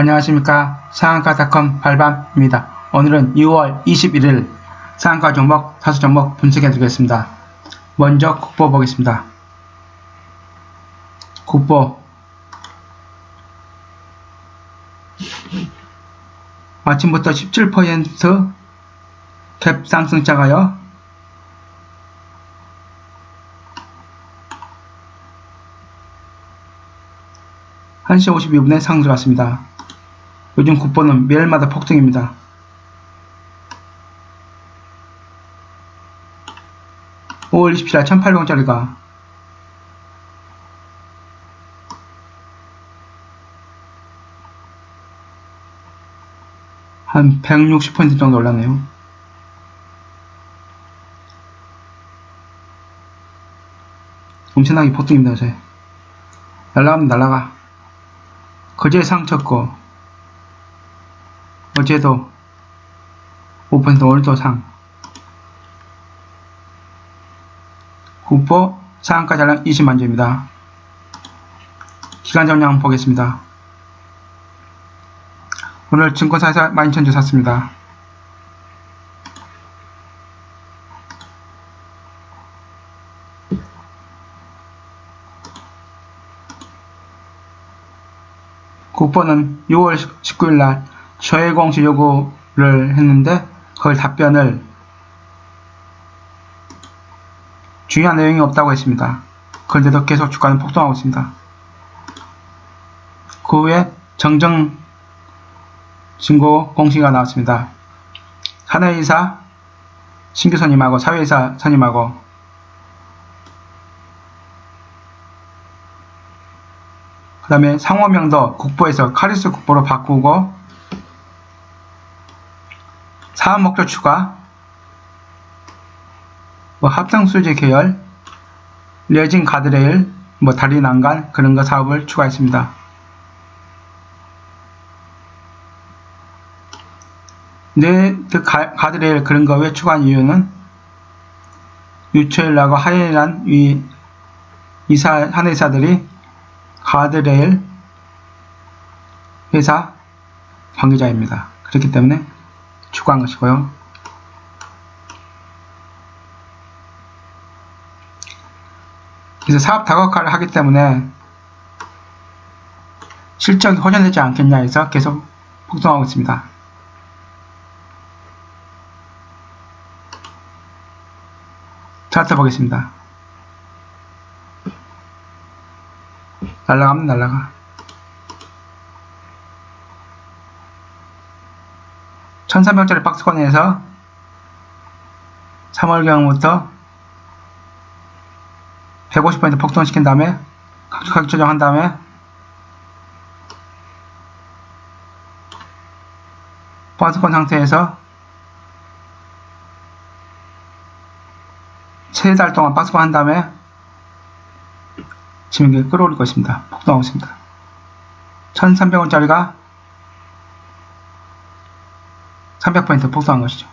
안녕하십니까 상한가닷컴 발밤입니다. 오늘은 6월 21일 상한가 종목 사수 종목 분석해 드리겠습니다. 먼저 국보 보겠습니다. 국보 아침부터 17%캡 상승자가요. 한시 52분에 상승 들어왔습니다. 요즘 국보는 매일마다 폭등입니다. 오월 27일 1800원짜리가 한160% 정도 올랐네요. 엄청나게 폭등입니다, 요새. 날라가면 날라가. 그제 상 쳤고, 어제도 5% 오늘도 상. 국보 상한가 잔량 20만 주입니다. 기간 전량 보겠습니다. 오늘 증권사에서 12,000주 샀습니다. 국보는 6월 19일 날 저해 공시 요구를 했는데 그걸 답변을 중요한 내용이 없다고 했습니다. 그런데도 계속 주가는 폭등하고 있습니다. 그 후에 정정 신고 공시가 나왔습니다. 하나의사 신규 선임하고 사회이사 선임하고 그 다음에 상호명도 국보에서 카리스 국보로 바꾸고 사업 목표 추가 뭐 합성수지 계열 레진 가드레일 뭐 다리 난간 그런 거 사업을 추가했습니다. 네, 그 가, 가드레일 그런 거 왜 추가한 이유는 유초일하고 하이란 이 이사 한 회사들이 가드레일 회사 관계자입니다. 그렇기 때문에 추가한 것이고요. 그래서 사업 다각화를 하기 때문에 실적이 호전되지 않겠냐 해서 계속 폭등하고 있습니다. 차트 보겠습니다. 날라가면 날라가. 1300짜리 박스권에서 3월경부터 150포인트 폭등시킨 다음에 가격 조정한 다음에 박스권 상태에서 세 달 동안 박스권 한 다음에 지금 이게 끌어올릴 것입니다. 폭등하고 있습니다. 1300원짜리가 300포인트 폭등한 것이죠.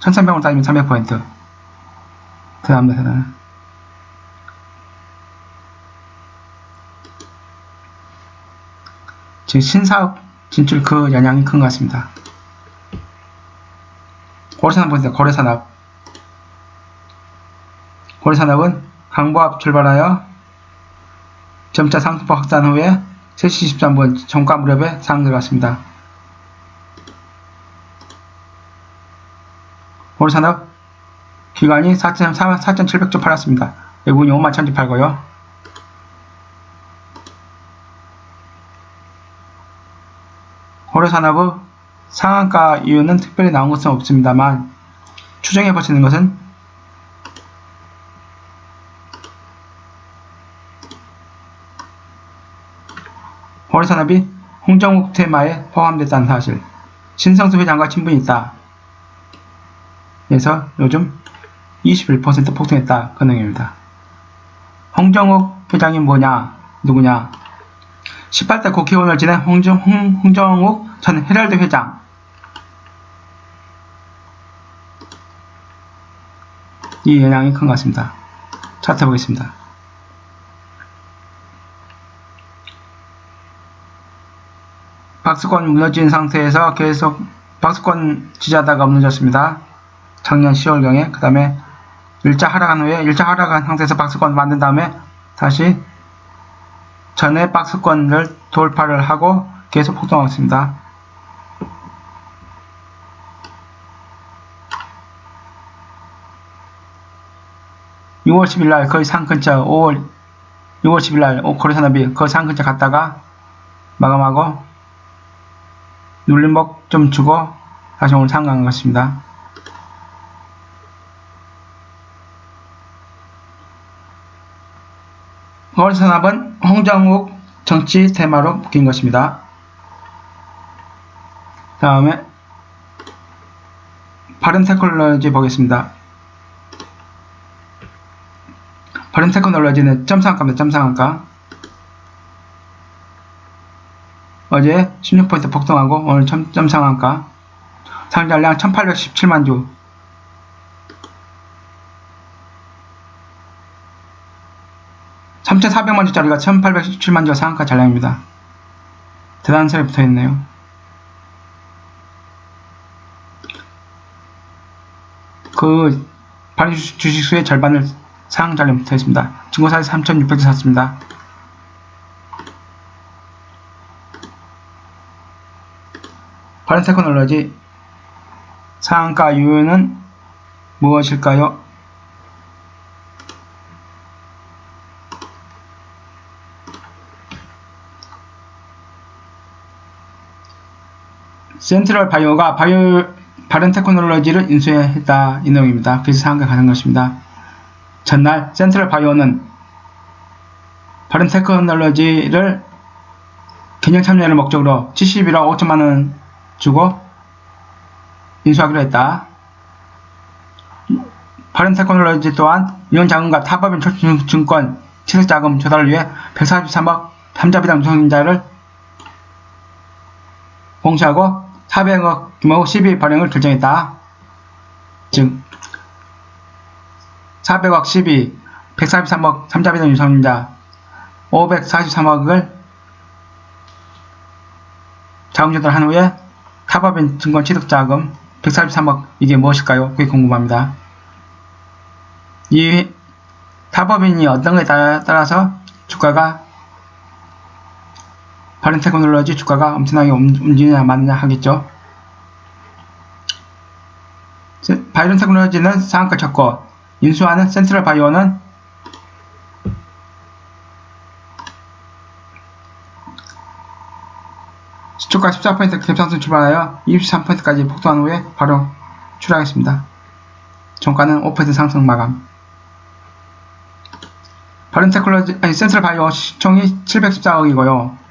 1300원 따지면 300포인트. 그 다음에서는 지금 신사업 진출 그 영향이 큰 것 같습니다. 고래산업 보세요. 고래산업. 고래산업은 강보합 출발하여 점차 상승폭 확산 후에 3시 13분 정가 무렵에 상승 들어갔습니다. 고래산업 기관이 4,700조 팔았습니다. 외국인이 5만 1,000주 팔고요. 고려 산업의 상한가 이유는 특별히 나온 것은 없습니다만 추정해 보시는 것은 고려 산업이 홍정욱 테마에 포함됐다는 사실 신성수 회장과 친분이 있다. 그래서 요즘 21% 폭등했다. 그 내용입니다. 홍정욱 회장이 뭐냐? 누구냐? 18대 국회의원을 지낸 홍정, 홍, 홍정욱 전 헤럴드 회장. 이 영향이 큰 것 같습니다. 차트 보겠습니다. 박스권 무너진 상태에서 계속 박스권 지지하다가 무너졌습니다. 작년 10월경에 그 다음에 일자 하락한 후에 일자 하락한 상태에서 박스권 만든 다음에 다시 전에 박스권을 돌파를 하고 계속 폭등하고 있습니다. (6월 10일) 날 거의 상 근처 (5월) (6월 10일) 날 고래산업이 거의 상 근처 갔다가 마감하고 눌림목 좀 주고 다시 오늘 상강한 것입니다. 서울 산업은 홍정욱 정치 테마로 묶인 것입니다. 다음에 바른 테크놀로지 보겠습니다. 바른 테크놀로지는 점상한가입니다. 점상한가. 어제 16% 폭등하고 오늘 점, 점상한가. 상장량 1817만 주. (3,400만) 주짜리가 (1,817만) 주 상한가 잔량입니다. 대단한 살이 붙어있네요. 그 발행 주식수의 절반을 상향 잔량 붙어있습니다. 증거사에서 3,600주 샀습니다. 바른 테크놀로지 상한가 이유는 무엇일까요? 센트럴 바이오가 바이오 바른 테크놀로지를 인수했다 이 내용입니다. 그래서 상한가 가는 것입니다. 전날 센트럴 바이오는 바른 테크놀로지를 개념 참여를 목적으로 71억 5천만원 주고 인수하기로 했다. 바른 테크놀로지 또한 이원 자금과 타법인 증권 취득 자금 조달을 위해 143억 3자비당 유성인자를 공시하고 400억 규모 12 발행을 결정했다. 즉 400억 12, 143억 3자비당 유성인자 543억을 자금 조달한 후에 타법인 증권 취득 자금 143억 이게 무엇일까요? 그게 궁금합니다. 이 타법인이 어떤 것에 따라서 주가가 바른 테크놀로지 주가가 엄청나게 움직이냐 마느냐 하겠죠. 바이런 테크놀로지는 상한가 쳤고 인수하는 센트럴 바이오는 시초가 14% 갭상승 출발하여 23%까지 폭등한 후에 바로 출하했습니다. 종가는 5% 상승 마감. 바른 테크놀로지, 아니, 센트럴 바이오 시총이 714억이고요.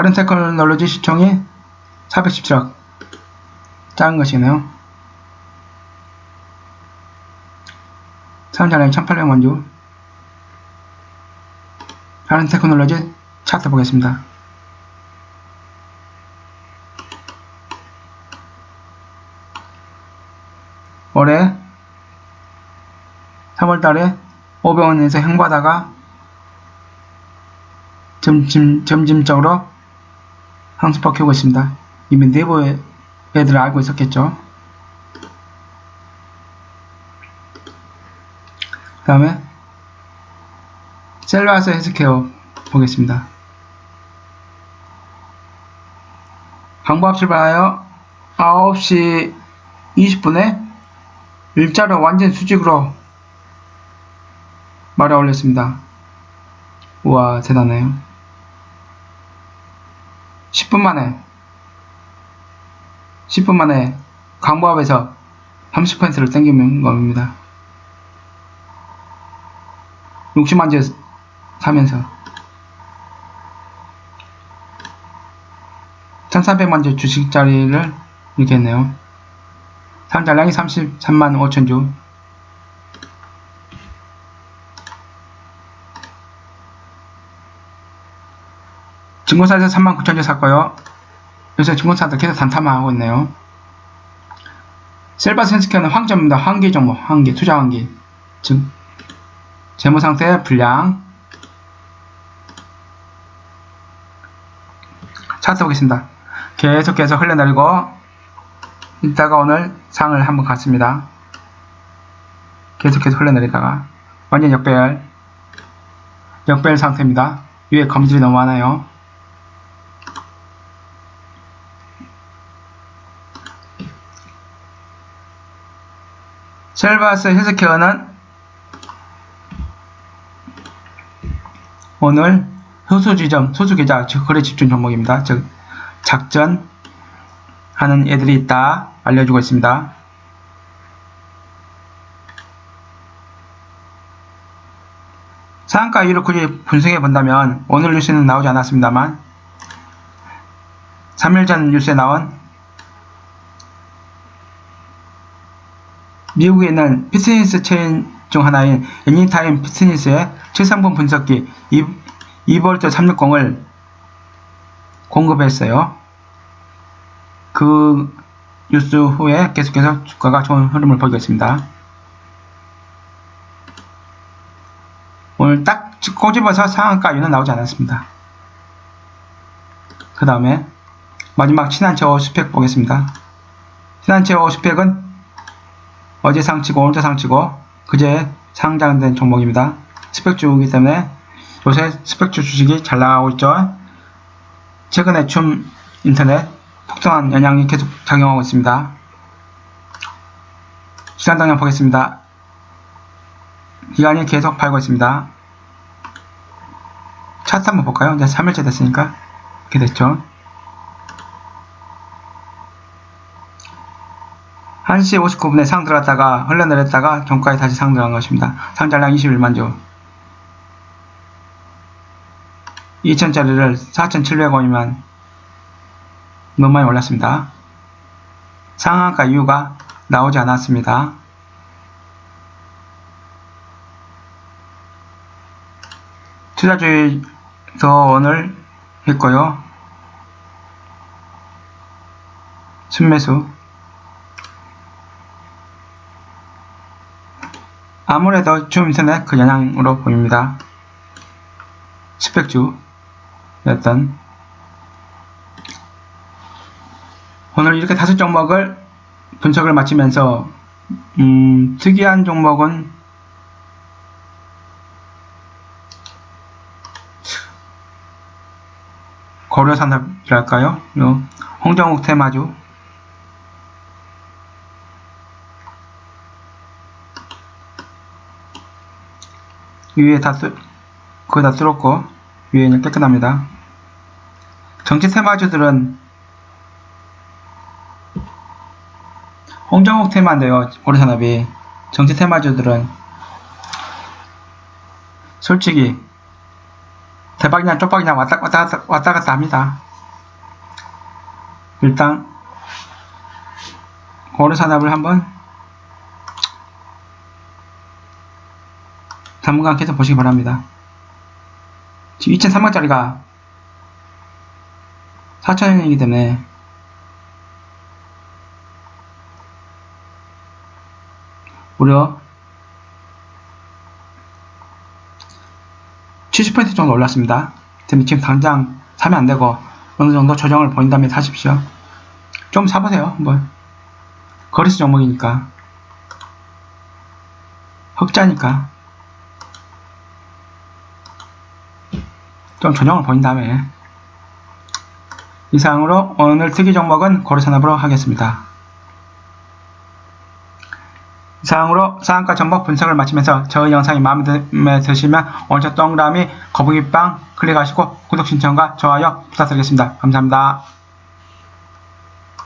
바른 테크놀로지 시총이 417억. 작은 것이네요. 사용자량이 1800만 주. 바른 테크놀로지 차트 보겠습니다. 올해 3월달에 500원에서 행보하다가 점점, 점진적으로 상승폭 켜고 있습니다. 이미 내부 애들 알고 있었겠죠. 그 다음에 셀라스 헬스케어 보겠습니다. 방법 출발하여 9시 20분에 일자로 완전 수직으로 말아 올렸습니다. 우와 대단해요. 10분 만에 10분 만에 강보합에서 30%를 땡기는 겁니다. 60만 주 사면서 1400만 주 주식 자리를 이렇게 했네요. 상장량이 33만 5천 주 증권사에서 3만 9천 주 샀고요. 요새 증권사들 계속 단타만 하고 있네요. 셀바스 헬스케어는 황점입니다. 환기 종목, 환기, 투자 환기. 즉, 재무상태 불량 차트 보겠습니다. 계속해서 흘러내리고 이따가 오늘 상을 한번 갔습니다. 계속해서 흘러내리다가 완전 역배열 역배열 상태입니다. 위에 검들이 너무 많아요. 셀바스 헬스케어는 오늘 소수지점, 소수계좌, 즉 거래 집중 종목입니다. 즉 작전 하는 애들이 있다 알려주고 있습니다. 상한가 이유를 굳이 분석해 본다면 오늘 뉴스는 나오지 않았습니다만 3일 전 뉴스에 나온 미국에 있는 피트니스 체인 중 하나인 애니타임 피트니스의 최상품 분석기 2V 360을 공급했어요. 그 뉴스 후에 계속해서 주가가 좋은 흐름을 보이고 있습니다. 오늘 딱 꼬집어서 상한가 이유는 나오지 않았습니다. 그 다음에 마지막 친한체오 스펙 보겠습니다. 친한체오 스펙은 어제 상치고 오늘도 상치고 그제 상장된 종목입니다. 스펙주이기 때문에 요새 스펙주 주식이 잘 나가고 있죠. 최근에 춤 인터넷 폭등한 영향이 계속 작용하고 있습니다. 시간 당량 보겠습니다. 기간이 계속 팔고 있습니다. 차트 한번 볼까요? 이제 3일째 됐으니까 이렇게 됐죠. 1시 59분에 상 들어갔다가 흘러내렸다가 종가에 다시 상 들어간 것입니다. 상장량 21만 주. 2천짜리를 4,700원이면 너무 많이 올랐습니다. 상한가 이유가 나오지 않았습니다. 투자주의도 오늘 했고요. 순매수 아무래도 줌 인터넷 그 영향으로 보입니다. 스펙주였던 오늘 이렇게 다섯 종목을 분석을 마치면서 음, 특이한 종목은 고려산업이랄까요? 요 홍정욱 테마주 위에 다 뚫, 거의 다 뚫었고 위에는 깨끗합니다. 정치 테마주들은 홍정욱 테마인데요. 고려산업이 정치 테마주들은 솔직히 대박이냐 쪽박이냐 왔다, 왔다, 갔다, 왔다 갔다 합니다. 일단 고려산업을 한번 당분간 계속 보시기 바랍니다. 지금 2,300원짜리가 4,000원이기 때문에 무려 70% 정도 올랐습니다. 지금 당장 사면 안 되고 어느 정도 조정을 보인 다음에 사십시오. 좀 사보세요. 한번 거리수 종목이니까 흑자니까 좀 조정을 보인 다음에 이상으로 오늘 특이 종목은 고려산업으로 하겠습니다. 이상으로 상한가 전복 분석을 마치면서 저희 영상이 마음에 드시면 오른쪽 동그라미 거북이빵 클릭하시고 구독 신청과 좋아요 부탁드리겠습니다. 감사합니다.